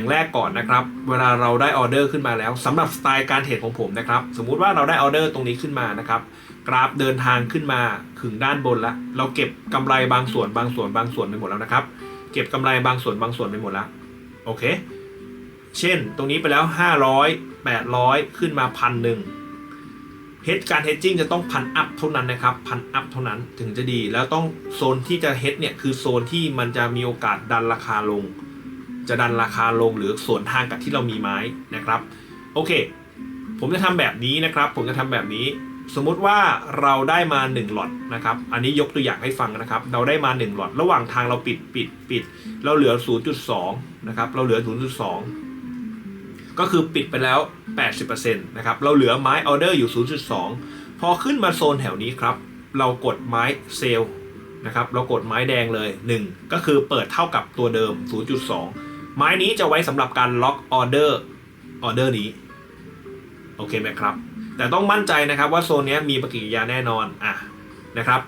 อย่างแรกก่อนนะครับ เวลาเราได้ออเดอร์ขึ้นมาแล้วสำหรับสไตล์การเทรดของผมนะครับ สมมุติว่าเราได้ออเดอร์ตรงนี้ขึ้นมานะครับ กราฟเดินทางขึ้นมาถึงด้านบนแล้วเราเก็บกำไรบางส่วนบางส่วนบางส่วนไปหมดแล้วนะครับ เก็บกำไรบางส่วนบางส่วนไปหมดแล้วโอเค เช่น ตรงนี้ไปแล้ว 500 800 ขึ้นมาพันหนึ่งเฮดการเฮดจิ้งจะต้องพันอัพเท่านั้นนะครับพันอัพเท่านั้นถึงจะดีแล้วต้องโซนที่จะเฮดเนี่ยคือโซนที่มันจะมีโอกาสดันราคาลง จะดันราคาลงหรือสวนทางกับที่เรามีไม้นะครับโอเค ผมจะทำแบบนี้นะครับ ผมจะทำแบบนี้ สมมุติว่าเราได้มา1หลอดนะครับ อันนี้ยกตัวอย่างให้ฟังนะครับ เราได้มา1หลอดระหว่างทางเราปิดปิดปิด เราเหลือ 0.2นะครับเราเหลือ 0.2 ก็คือปิดไปแล้ว 80%นะครับเราเหลือไม้ออเดอร์อยู่ 0.2 พอขึ้นมาโซนแถวนี้ครับ เรากดไม้เซลล์นะครับเรากดไม้แดงเลย 1 ก็คือเปิดเท่ากับตัวเดิม 0.2 ไม้นี้จะไว้สำหรับการล็อกออเดอร์ออเดอร์นี้ โอเคไหมครับ แต่ต้องมั่นใจนะครับว่าโซนนี้มีปฏิกิริยาแน่นอนอะนะครับ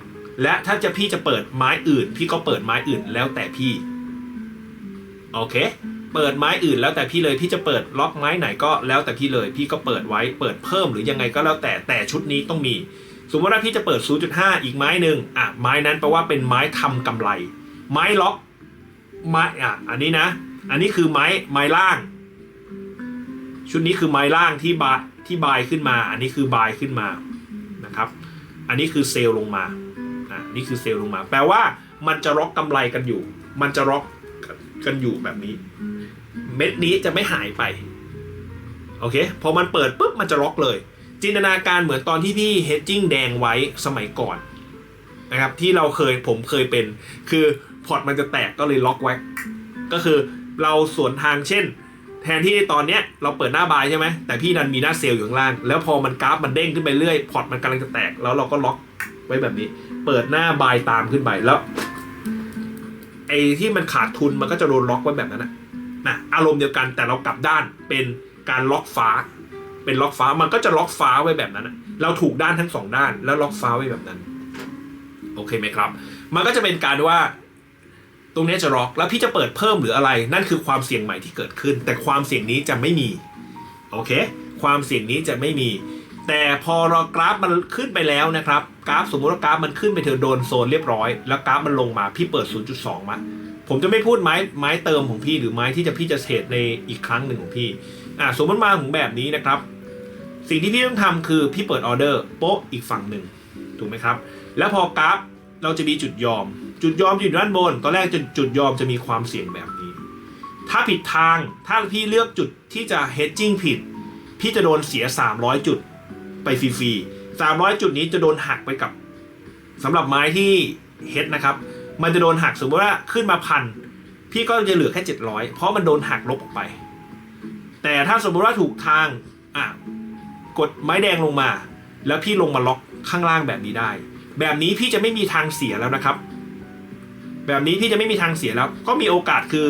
และถ้าจะพี่จะเปิดไม้อื่น พี่ก็เปิดไม้อื่นแล้วแต่พี่โอเค เปิดไม้อื่นแล้วแต่พี่เลยพี่จะเปิดล็อกไม้ไหนก็แล้วแต่พี่เลย พี่ก็เปิดไว้เปิดเพิ่มหรือยังไงก็แล้วแต่แต่ชุดนี้ต้องมี สมมติว่าพี่จะเปิด 0.5 อีกไม้หนึ่งอะไม้นั้นแปลว่าเป็นไม้ทำกำไร ไม้ล็อกไม้อะอันนี้นะ อันนี้คือไม้ไม้ล่าง ชุดนี้คือไม้ล่างที่บายที่บายขึ้นมา อันนี้คือบายขึ้นมานะครับ อันนี้คือเซลล์ลงมาอะนี่คือเซลล์ลงมา แปลว่ามันจะล็อกกำไรกันอยู่ มันจะล็อกกันอยู่แบบนี้ เม็ดนี้จะไม่หายไปโอเคพอมันเปิดปุ๊บมันจะล็อกเลย จินตนาการเหมือนตอนที่พี่เฮดจิ้งแดงไว้สมัยก่อนนะครับที่เราเคยผมเคยเป็น คือพอร์ตมันจะแตกก็เลยล็อกไว้ ก็คือ เราสวนทางเช่น แทนที่ตอนเนี้ยเราเปิดหน้าบายใช่ไหมแต่พี่ดันมีหน้าเซลล์อยู่ข้างล่าง แล้วพอมันกราฟมันเด้งขึ้นไปเรื่อยพอร์ตมันกำลังจะแตกแล้วเราก็ล็อกไว้แบบนี้ เปิดหน้าบายตามขึ้นไปแล้วไอ้ที่มันขาดทุนมันก็จะโดนล็อกไว้แบบนั้นนะนะอารมณ์เดียวกันแต่เรากลับด้านเป็นการล็อกฟ้า เป็นล็อกฟ้ามันก็จะล็อกฟ้าไว้แบบนั้นนะเราถูกด้านทั้งสองด้านแล้วล็อกฟ้าไว้แบบนั้น โอเคไหมครับ มันก็จะเป็นการว่า ตรงนี้จะล็อกแล้วพี่จะเปิดเพิ่มหรืออะไร นั่นคือความเสี่ยงใหม่ที่เกิดขึ้น แต่ความเสี่ยงนี้จะไม่มีโอเค ความเสี่ยงนี้จะไม่มี แต่พอเรากราฟมันขึ้นไปแล้วนะครับ กราฟสมมติว่ากราฟมันขึ้นไปเถอโดนโซนเรียบร้อย แล้วกราฟมันลงมาพี่เปิด 0.2 มาผมจะไม่พูดไม้ไม้เติมของพี่หรือไม้ที่จะพี่จะเทรดในอีกครั้งหนึ่งของพี่อ่าสมมติมาถึงแบบนี้นะครับ สิ่งที่พี่ต้องทำคือพี่เปิดออเดอร์โป๊ะอีกฝั่งหนึ่งถูกไหมครับ แล้วพอกราฟ เราจะมีจุดยอม จุดยอมอยู่ด้านบน ตอนแรกจะจุดยอมจะมีความเสี่ยงแบบนี้ ถ้าผิดทางถ้าพี่เลือกจุดที่จะ hedging ผิด พี่จะโดนเสีย 300 จุดไปฟรีๆ300 จุดนี้จะโดนหักไปกับสำหรับไม้ที่ hedge นะครับ มันจะโดนหักสมมติว่าขึ้นมาพันพี่ก็จะเหลือแค่ 700 เพราะมันโดนหักลบออกไป แต่ถ้าสมมติว่าถูกทางอะกดไม้แดงลงมา แล้วพี่ลงมาล็อกข้างล่างแบบนี้ได้ แบบนี้พี่จะไม่มีทางเสียแล้วนะครับ แบบนี้พี่จะไม่มีทางเสียแล้ว ก็มีโอกาสคือ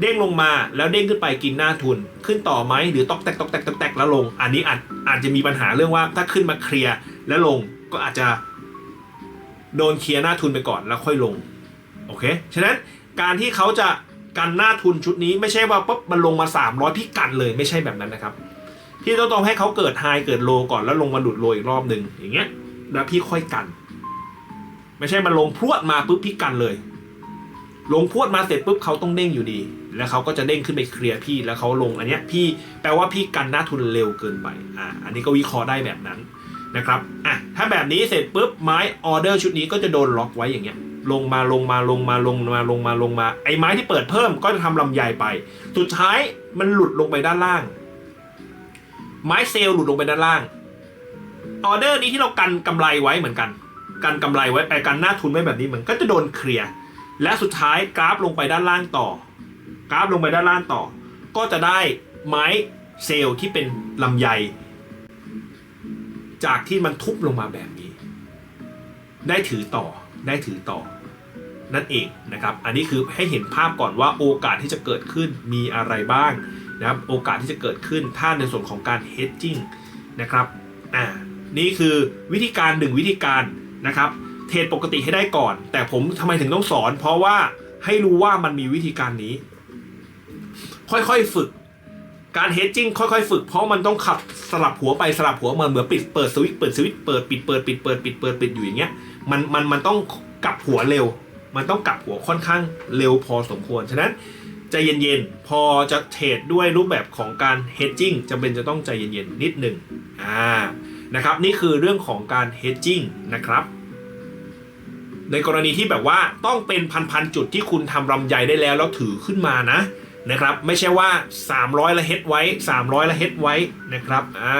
เด้งลงมาแล้วเด้งขึ้นไปกินหน้าทุน ขึ้นต่อไหมหรือตอกแตกตอกแตกตอกแตกแล้วลง อันนี้อาจอาจจะมีปัญหาเรื่องว่าถ้าขึ้นมาเคลียร์แล้วลงก็อาจจะโดนเคลียร์หน้าทุนไปก่อนแล้วค่อยลงโอเคฉะนั้นการที่เขาจะกันหน้าทุนชุดนี้ไม่ใช่ว่าปุ๊บมันลงมา 300 พี่กันเลยไม่ใช่แบบนั้นนะครับ พี่ต้องต้องให้เขาเกิดไฮเกิดโลก่อนแล้วลงมาหลุดโลอีกรอบหนึ่งอย่างเงี้ย แล้วพี่ค่อยกัน ไม่ใช่มันลงพรวดมาปุ๊บพี่กันเลย ลงพรวดมาเสร็จปุ๊บเขาต้องเด้งอยู่ดี แล้วเขาก็จะเด้งขึ้นไปเคลียร์พี่แล้วเขาลงอันเนี้ยพี่แปลว่าพี่กันหน้าทุนเร็วเกินไปอ่าอันนี้ก็วิเคราะห์ได้แบบนั้นนะครับอะถ้าแบบนี้เสร็จปุ๊บไม้ออเดอร์ชุดนี้ก็จะโดนล็อกไว้อย่างเงี้ยลงมาลงมาลงมาลงมาลงมาลงมาไอ้ไม้ที่เปิดเพิ่มก็จะทำลำไยไป สุดท้ายมันหลุดลงไปด้านล่าง ไม้เซลล์หลุดลงไปด้านล่าง ออเดอร์นี้ที่เรากันกำไรไว้เหมือนกัน กันกำไรไว้ไปกันหน้าทุนไว้แบบนี้เหมือนก็จะโดนเคลียร์และสุดท้ายกราฟลงไปด้านล่างต่อ กราฟลงไปด้านล่างต่อ ก็จะได้ไม้เซลล์ที่เป็นลำไย จากที่มันทุบลงมาแบบนี้ ได้ถือต่อได้ถือต่อ นั่นเองนะครับ อันนี้คือให้เห็นภาพก่อนว่าโอกาสที่จะเกิดขึ้นมีอะไรบ้างนะครับโอกาสที่จะเกิดขึ้นถ้าในส่วนของการ hedging นะครับอ่า นี่คือวิธีการหนึ่งวิธีการนะครับ เทรดปกติให้ได้ก่อน แต่ผมทำไมถึงต้องสอน เพราะว่าให้รู้ว่ามันมีวิธีการนี้ ค่อยๆฝึก การเฮดจิ้งค่อยๆ ฝึก เพราะมันต้องขับสลับหัวไปสลับหัวมาเหมือนปิดเปิดสวิตช์เปิดสวิตช์เปิดปิดเปิดปิดเปิดปิดเปิดปิดอยู่อย่างเงี้ยมันมันมันต้องกลับหัวเร็ว มันต้องกลับหัวค่อนข้างเร็วพอสมควรฉะนั้นใจเย็นๆ พอจะเทรดด้วยรูปแบบของการ hedging จำเป็นจะต้องใจเย็นๆ นิดหนึ่งอ่า นะครับนี่คือเรื่องของการ hedging นะครับ ในกรณีที่แบบว่าต้องเป็นพันๆจุดที่คุณทำลำไยได้แล้วแล้วถือขึ้นมานะนะครับ ไม่ใช่ว่า 300 ละเฮดไว้ 300 ละเฮดไว้นะครับอ่า